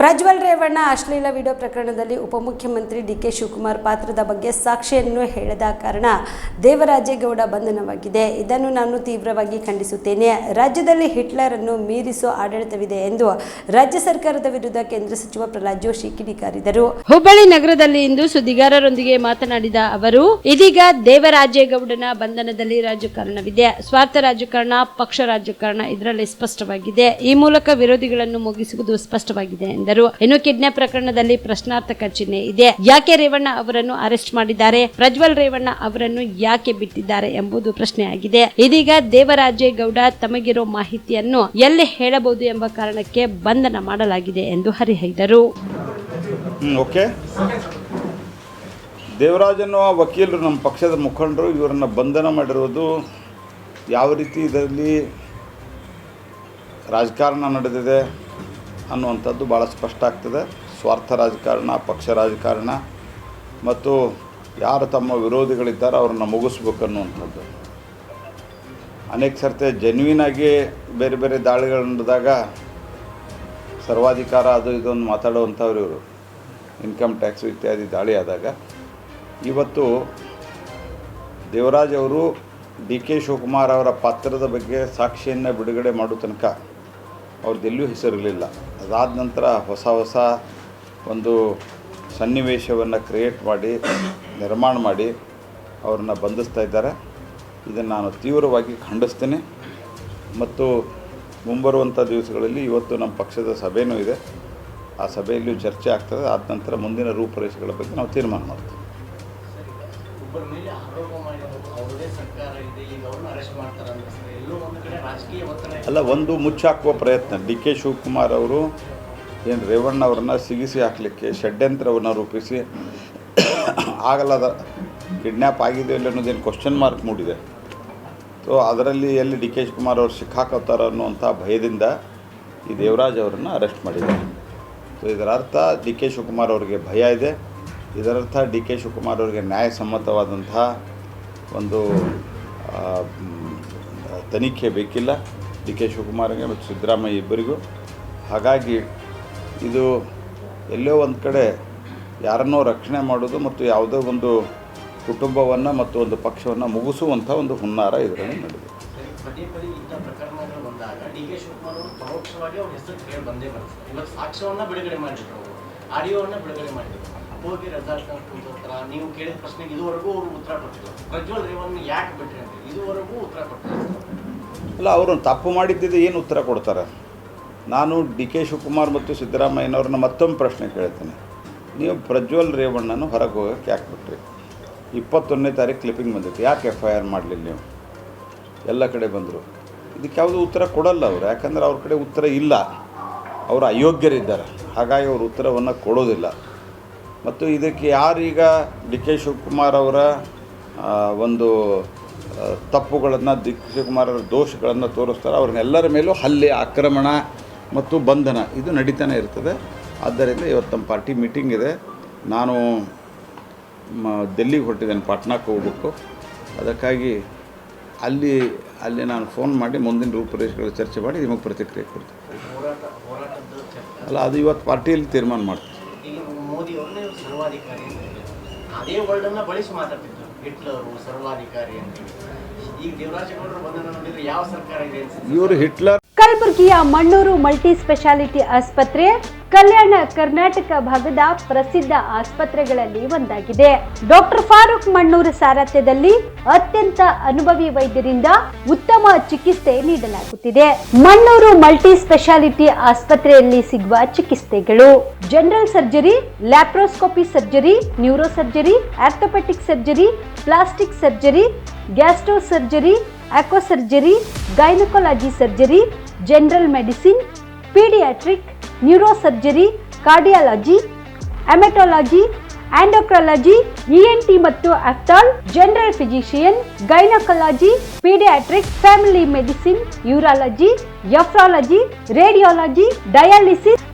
ಪ್ರಜ್ವಲ್ ರೇವಣ್ಣ ಅಶ್ಲೀಲ ವಿಡಿಯೋ ಪ್ರಕರಣದಲ್ಲಿ ಉಪಮುಖ್ಯಮಂತ್ರಿ ಡಿ ಕೆ ಶಿವಕುಮಾರ್ ಪಾತ್ರದ ಬಗ್ಗೆ ಸಾಕ್ಷಿಯನ್ನು ಹೇಳದ ಕಾರಣ ದೇವರಾಜೇಗೌಡ ಬಂಧನವಾಗಿದೆ. ಇದನ್ನು ನಾನು ತೀವ್ರವಾಗಿ ಖಂಡಿಸುತ್ತೇನೆ. ರಾಜ್ಯದಲ್ಲಿ ಹಿಟ್ಲರ್ ಅನ್ನು ಮೀರಿಸುವ ಆಡಳಿತವಿದೆ ಎಂದು ರಾಜ್ಯ ಸರ್ಕಾರದ ವಿರುದ್ಧ ಕೇಂದ್ರ ಸಚಿವ ಪ್ರಹ್ಲಾದ್ ಜೋಶಿ ಕಿಡಿಕಾರಿದರು. ಹುಬ್ಬಳ್ಳಿ ನಗರದಲ್ಲಿ ಇಂದು ಸುದ್ದಿಗಾರರೊಂದಿಗೆ ಮಾತನಾಡಿದ ಅವರು, ಇದೀಗ ದೇವರಾಜೇಗೌಡನ ಬಂಧನದಲ್ಲಿ ರಾಜಕಾರಣವಿದೆ. ಸ್ವಾರ್ಥ ರಾಜಕಾರಣ, ಪಕ್ಷ ರಾಜಕಾರಣ ಇದರಲ್ಲಿ ಸ್ಪಷ್ಟವಾಗಿದೆ. ಈ ಮೂಲಕ ವಿರೋಧಿಗಳನ್ನು ಮುಗಿಸುವುದು ಸ್ಪಷ್ಟವಾಗಿದೆ ಎಂದರು. ಇನ್ನು ಕಿಡ್ನಾಪ್ ಪ್ರಕರಣದಲ್ಲಿ ಪ್ರಶ್ನಾರ್ಥಕ ಚಿಹ್ನೆ ಇದೆ. ಯಾಕೆ ರೇವಣ್ಣ ಅವರನ್ನು ಅರೆಸ್ಟ್ ಮಾಡಿದ್ದಾರೆ? ಪ್ರಜ್ವಲ್ ರೇವಣ್ಣ ಅವರನ್ನು ಯಾಕೆ ಬಿಟ್ಟಿದ್ದಾರೆ ಎಂಬುದು ಪ್ರಶ್ನೆಯಾಗಿದೆ. ಇದೀಗ ದೇವರಾಜೇಗೌಡ ತಮಗಿರೋ ಮಾಹಿತಿಯನ್ನು ಎಲ್ಲಿ ಹೇಳಬಹುದು ಎಂಬ ಕಾರಣಕ್ಕೆ ಬಂಧನ ಮಾಡಲಾಗಿದೆ ಎಂದು ಹರಿಹೈದರು. ಹ್ಮ್, ಓಕೆ. ದೇವರಾಜ್ ಅನ್ನುವ ವಕೀಲರು ನಮ್ಮ ಪಕ್ಷದ ಮುಖಂಡರು ಇವರನ್ನು ಬಂಧನ ಮಾಡಿರುವುದು ಯಾವ ರೀತಿ ಇದರಲ್ಲಿ ರಾಜಕಾರಣ ನಡೆದಿದೆ ಅನ್ನುವಂಥದ್ದು ಭಾಳ ಸ್ಪಷ್ಟ ಆಗ್ತದೆ. ಸ್ವಾರ್ಥ ರಾಜಕಾರಣ, ಪಕ್ಷ ರಾಜಕಾರಣ ಮತ್ತು ಯಾರು ತಮ್ಮ ವಿರೋಧಿಗಳಿದ್ದಾರೋ ಅವ್ರನ್ನ ಮುಗಿಸ್ಬೇಕು ಅನ್ನುವಂಥದ್ದು. ಅನೇಕ ಸರ್ತಿ ಆಗಿ ಬೇರೆ ಬೇರೆ ದಾಳಿಗಳು ನಡೆದಾಗ ಸರ್ವಾಧಿಕಾರ ಅದು ಇದೊಂದು ಮಾತಾಡುವಂಥವ್ರು ಇವರು. ಇನ್ಕಮ್ ಟ್ಯಾಕ್ಸು ಇತ್ಯಾದಿ ದಾಳಿ ಆದಾಗ. ಇವತ್ತು ದೇವರಾಜ್ ಅವರು ಡಿ ಕೆ ಶಿವಕುಮಾರ್ ಅವರ ಪಾತ್ರದ ಬಗ್ಗೆ ಸಾಕ್ಷಿಯನ್ನು ಬಿಡುಗಡೆ ಮಾಡೋ ತನಕ ಅವ್ರದ್ದೆಲ್ಲೂ ಹೆಸರಿರಲಿಲ್ಲ. ಅದಾದ ನಂತರ ಹೊಸ ಹೊಸ ಒಂದು ಸನ್ನಿವೇಶವನ್ನು ಕ್ರಿಯೇಟ್ ಮಾಡಿ, ನಿರ್ಮಾಣ ಮಾಡಿ ಅವ್ರನ್ನ ಬಂಧಿಸ್ತಾ ಇದ್ದಾರೆ. ಇದನ್ನು ನಾನು ತೀವ್ರವಾಗಿ ಖಂಡಿಸ್ತೀನಿ. ಮತ್ತು ಮುಂಬರುವಂಥ ದಿವಸಗಳಲ್ಲಿ ಇವತ್ತು ನಮ್ಮ ಪಕ್ಷದ ಸಭೆಯೂ ಇದೆ. ಆ ಸಭೆಯಲ್ಲಿಯೂ ಚರ್ಚೆ ಆಗ್ತದೆ. ಆದ ನಂತರ ಮುಂದಿನ ರೂಪುರೇಷೆಗಳ ಬಗ್ಗೆ ನಾವು ತೀರ್ಮಾನ ಮಾಡ್ತೀವಿ. ಅಲ್ಲ, ಒಂದು ಮುಚ್ಚಾಕುವ ಪ್ರಯತ್ನ. ಡಿ ಕೆ ಶಿವಕುಮಾರ್ ಅವರು ಏನು ರೇವಣ್ಣ ಅವ್ರನ್ನ ಸಿಗಿಸಿ ಹಾಕಲಿಕ್ಕೆ ಷಡ್ಯಂತ್ರವನ್ನು ರೂಪಿಸಿ ಆಗಲ್ಲದ ಕಿಡ್ನ್ಯಾಪ್ ಆಗಿದೆ ಇಲ್ಲ ಅನ್ನೋದೇನು ಕ್ವಶನ್ ಮಾರ್ಕ್ ಮೂಡಿದೆ. ಸೊ ಅದರಲ್ಲಿ ಎಲ್ಲಿ ಡಿ ಕೆ ಶಿವಕುಮಾರ್ ಅವರು ಸಿಕ್ಕಾಕೋತಾರ ಅನ್ನುವಂಥ ಭಯದಿಂದ ಈ ದೇವರಾಜ್ ಅವರನ್ನು ಅರೆಸ್ಟ್ ಮಾಡಿದ್ದಾರೆ. ಸೊ ಇದರ ಅರ್ಥ ಡಿ ಕೆ ಶಿವಕುಮಾರ್ ಅವರಿಗೆ ಭಯ ಇದೆ. ಇದರರ್ಥ ಡಿ ಕೆ ಶಿವಕುಮಾರ್ ಅವರಿಗೆ ನ್ಯಾಯಸಮ್ಮತವಾದಂತಹ ಒಂದು ತನಿಖೆ ಬೇಕಿಲ್ಲ. ಡಿ ಕೆ ಶಿವಕುಮಾರ್ಗೆ ಮತ್ತು ಸಿದ್ದರಾಮಯ್ಯ ಇಬ್ಬರಿಗೂ. ಹಾಗಾಗಿ ಇದು ಎಲ್ಲೋ ಒಂದು ಕಡೆ ಯಾರನ್ನೋ ರಕ್ಷಣೆ ಮಾಡೋದು ಮತ್ತು ಯಾವುದೋ ಒಂದು ಕುಟುಂಬವನ್ನು ಮತ್ತು ಒಂದು ಪಕ್ಷವನ್ನು ಮುಗಿಸುವಂಥ ಒಂದು ಹುನ್ನಾರ ಇದರಲ್ಲಿ ನಡೆದಿದೆ. ಪರೋಕ್ಷವಾಗಿ ಅವ್ರ ಹೆಸರು ಬಂದೇ ಬರುತ್ತೆ. ಇವತ್ತು ಸಾಕ್ಷ್ಯವನ್ನ ಬಿಡುಗಡೆ ಮಾಡಿದ್ರು ಆಡಿಯೋವನ್ನ ಬಿಡುಗಡೆ ಮಾಡಿದ್ರು. ಹೋಗಿ ರೆಸಾರ್ಟ್ ಕುಂತೋತ್ರ ನೀವು ಕೇಳಿದ ಪ್ರಶ್ನೆಗೆ ಇದುವರೆಗೂ ಅವರು ಉತ್ತರ ಕೊಟ್ಟಿಲ್ಲ. ಪ್ರಜ್ವಲ್ ರೇವಣ್ಣ ಯಾಕೆ ಬಿಟ್ರಿ ಅಂತ ಇದುವರೆಗೂ ಉತ್ತರ ಕೊಟ್ಟಿಲ್ಲ. ಅಲ್ಲ, ಅವರು ತಪ್ಪು ಮಾಡಿದ್ದಿದ್ದು ಏನು ಉತ್ತರ ಕೊಡ್ತಾರೆ? ನಾನು ಡಿ ಕೆ ಶಿವಕುಮಾರ್ ಮತ್ತು ಸಿದ್ದರಾಮಯ್ಯನವ್ರನ್ನ ಮತ್ತೊಮ್ಮೆ ಪ್ರಶ್ನೆ ಕೇಳ್ತೀನಿ. ನೀವು ಪ್ರಜ್ವಲ್ ರೇವಣ್ಣನ ಹೊರಗೆ ಹೋಗೋಕ್ಕೆ ಯಾಕೆ ಬಿಟ್ರಿ? ಇಪ್ಪತ್ತೊಂದನೇ ತಾರೀಕು ಕ್ಲಿಪ್ಪಿಂಗ್ ಬಂದಿತ್ತು. ಯಾಕೆ ಎಫ್ ಐ ಆರ್ ಮಾಡಲಿಲ್ಲ ನೀವು? ಎಲ್ಲ ಕಡೆ ಬಂದರು. ಇದಕ್ಕೆ ಯಾವುದು ಉತ್ತರ ಕೊಡಲ್ಲ ಅವರು. ಯಾಕಂದರೆ ಅವ್ರ ಕಡೆ ಉತ್ತರ ಇಲ್ಲ. ಅವರು ಅಯೋಗ್ಯರಿದ್ದಾರೆ. ಹಾಗಾಗಿ ಅವರು ಉತ್ತರವನ್ನು ಕೊಡೋದಿಲ್ಲ. ಮತ್ತು ಇದಕ್ಕೆ ಯಾರೀಗ ಡಿ ಕೆ ಶಿವಕುಮಾರ್ ಅವರ ಒಂದು ತಪ್ಪುಗಳನ್ನು ಡಿ ಕೆ ಶಿವಕುಮಾರ್ ಅವರ ದೋಷಗಳನ್ನು ತೋರಿಸ್ತಾರೆ, ಅವ್ರನ್ನೆಲ್ಲರ ಮೇಲೂ ಹಲ್ಲೆ, ಆಕ್ರಮಣ ಮತ್ತು ಬಂಧನ ಇದು ನಡೀತಾನೆ ಇರ್ತದೆ. ಆದ್ದರಿಂದ ಇವತ್ತು ನಮ್ಮ ಪಾರ್ಟಿ ಮೀಟಿಂಗ್ ಇದೆ. ನಾನು ಡೆಲ್ಲಿಗೆ ಹೊರಟಿದ್ದೇನೆ, ಪಾಟ್ನಾಕ್ಕೆ ಹೋಗ್ಬೇಕು. ಅದಕ್ಕಾಗಿ ಅಲ್ಲಿ ಅಲ್ಲಿ ನಾನು ಫೋನ್ ಮಾಡಿ ಮುಂದಿನ ರೂಪುರೇಷೆಗಳ ಚರ್ಚೆ ಮಾಡಿ ನಿಮಗೆ ಪ್ರತಿಕ್ರಿಯೆ ಕೊಡ್ತೀನಿ. ಅಲ್ಲ, ಅದು ಇವತ್ತು ಪಾರ್ಟಿಯಲ್ಲಿ ತೀರ್ಮಾನ ಮಾಡ್ತೀನಿ ಮೋದಿ ಅವ್ರನ್ನೇ ಸರ್ವಾಧಿಕಾರಿ ಅಂತ ಹೇಳಿದ್ರು. ಅದೇ ವರ್ಡನ್ನು ಬಳಸಿ ಮಾತಾಡ್ತಿದ್ರು. ಹಿಟ್ಲರು ಸರ್ವಾಧಿಕಾರಿ ಅಂತ ಈಗ ದೇವರಾಜೇಗೌಡರು ಬಂಧನ ನೋಡಿದ್ರೆ ಯಾವ ಸರ್ಕಾರ ಇದೆ ಇವರು ಹಿಟ್ಲರ್. ಕಲಬುರಗಿಯ ಮಣ್ಣೂರು ಮಲ್ಟಿ ಸ್ಪೆಷಾಲಿಟಿ ಆಸ್ಪತ್ರೆ ಕಲ್ಯಾಣ ಕರ್ನಾಟಕ ಭಾಗದ ಪ್ರಸಿದ್ಧ ಆಸ್ಪತ್ರೆಗಳಲ್ಲಿ ಒಂದಾಗಿದೆ. ಡಾಕ್ಟರ್ ಫಾರೂಕ್ ಮಣ್ಣೂರು ಸಾರಥ್ಯದಲ್ಲಿ ಅತ್ಯಂತ ಅನುಭವಿ ವೈದ್ಯರಿಂದ ಉತ್ತಮ ಚಿಕಿತ್ಸೆ ನೀಡಲಾಗುತ್ತಿದೆ. ಮಣ್ಣೂರು ಮಲ್ಟಿ ಸ್ಪೆಷಾಲಿಟಿ ಆಸ್ಪತ್ರೆಯಲ್ಲಿ ಸಿಗುವ ಚಿಕಿತ್ಸೆಗಳು. General surgery laparoscopy surgery neuro surgery orthopaedic surgery plastic surgery gastro surgery onco surgery gynaecology surgery general medicine paediatric neuro surgery cardiology haematology endocrinology ENT ಮತ್ತು ophthal general physician gynaecology paediatric family medicine urology nephrology radiology dialysis